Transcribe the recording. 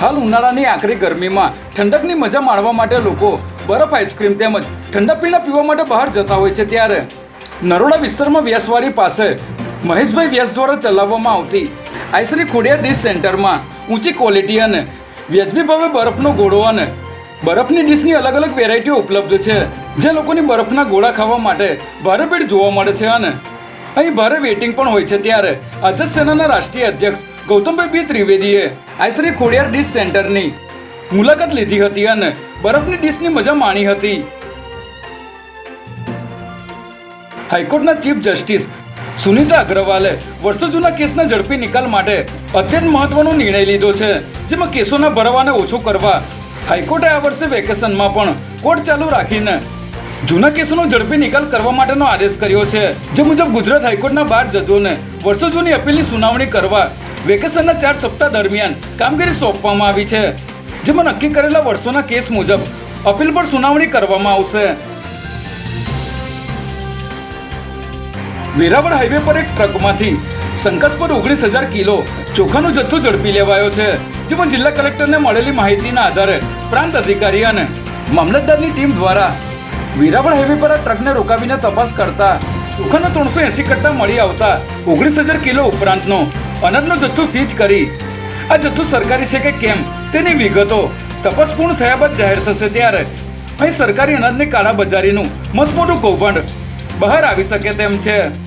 હાલ ઉનાળાની આકરી ગરમીમાં ઠંડકની મજા માણવા માટે લોકો બરફ આઈસ્ક્રીમ તેમજ ઠંડા પીણા પીવા માટે બહાર જતા હોય છે ત્યારે નરોડા વિસ્તારમાં વ્યાસવાડી પાસે મહેશભાઈ વ્યાસ દ્વારા ચલાવવામાં આવતી આઈસરી ખોડિયા ડીશ સેન્ટરમાં ઊંચી ક્વોલિટી અને વ્યાજબી ભાવે બરફનો ગોળો અને બરફની ડીશની અલગ અલગ વેરાયટીઓ ઉપલબ્ધ છે, જે લોકોની બરફના ગોળા ખાવા માટે ભારે ભીડ જોવા મળે છે અને અહીં ભારે વેઇટિંગ પણ હોય છે ત્યારે અજત સેનાના રાષ્ટ્રીય અધ્યક્ષ ગૌતમભાઈ બી ત્રિવેદીએ આઈસરી ખોડિયાર ડીશ સેન્ટરની મુલાકાત લીધી હતી અને બરફની ડીશની મજા માણી હતી. હાઈકોર્ટના ચીફ જસ્ટિસ સુનીતા અગ્રવાલે વર્ષો જૂના કેસના ઝડપી નિકાલ માટે અત્યંત મહત્વનો નિર્ણય લીધો છે, જેમાં કેસોના ભરવાને ઓછો કરવા હાઈકોર્ટે આ વર્ષે વેકેશનમાં પણ કોર્ટ ચાલુ રાખીને જૂના કેસોનો ઝડપી નિકાલ કરવા માટેનો આદેશ કર્યો છે. જે મુજબ ગુજરાત હાઈકોર્ટના બાર જજોને વર્ષો જૂની અપીલની સુનાવણી કરવા વેકેશનના ચાર સપ્તાહ દરમિયાન કામગીરી સોંપવામાં આવી છે. જેમાં નક્કી કરેલા વર્ષોના કેસ મુજબ અપીલ પર સુનાવણી કરવામાં આવશે. વેરાવળ હાઈવે પર એક ટ્રકમાંથી શંકાસ્પદ ઓગણીસ હજાર કિલો ચોખાનો જથ્થો ઝડપી લેવાયો છે, જેમાં જિલ્લા કલેક્ટરને મળેલી માહિતીના આધારે પ્રાંત અધિકારી અને મામલતદારની ટીમ દ્વારા વેરાવળ હાઈવે પર આ ટ્રકને રોકાવીને તપાસ કરતા સુખાના ત્રણસો એંસી કટ્ટા મળી આવતા ઓગણીસ હજાર કિલો ઉપરાંતનો અનાજનો જથ્થો સીઝ કરી. આ જથ્થો સરકારી છે કે કેમ? તેની વિગતો તપાસ પૂર્ણ થયા બાદ જાહેર થશે ત્યારે. અહીં સરકારી અનાજની કાળાબજારીનું મસમોટું કૌભાંડ બહાર આવી શકે તેમ છે.